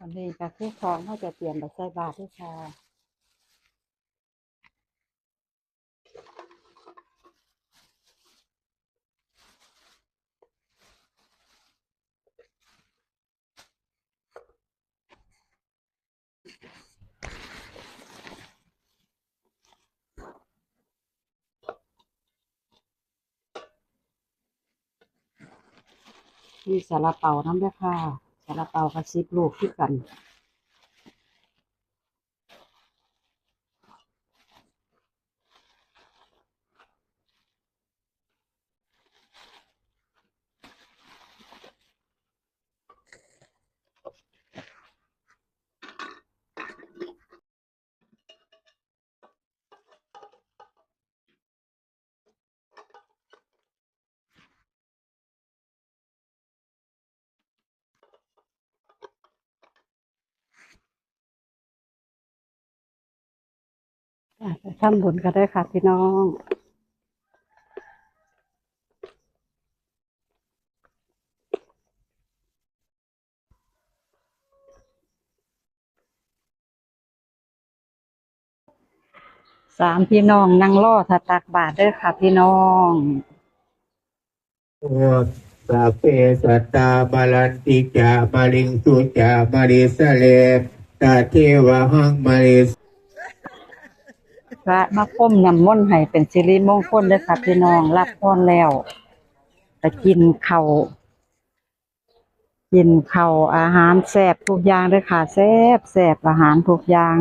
อันนี้ก็คือของเขาจะเตรียมไปใส่บาตรด้วยค่ะมีสาลาเปาน้ำด้วยค่ะ ซาลาเปากระซิบลูกที่กัน ทำบุญกันได้ค่ะพี่น้องสามพี่น้องนั่งรอถาตักบาทด้อค่ะพี่น้องโอสัพเพสัตตามาลันติจามาลิงสุจามาริสเลตาเทวหังมาริส ระมาพ้มนำมนให้เป็นสิริมงคลเด้อค่ะพี่น้องรับพรแล้วแต่กินเขาวกินเขาวอาหารแซบทุกอย่างเด้อค่ะแซบแซบอาหารทุกอย่าง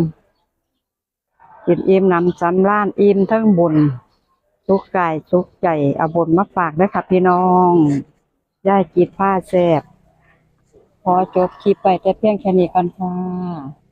กินอิ่มนำสำราญอิ่มทั้งบุญทุกกายทุกใจเอาบุญมาฝากเด้อค่ะพี่น้องย่ายจิตผ้าแซบพอจบคลิปไปแต่เพียงแค่นี้ก่อนค่ะ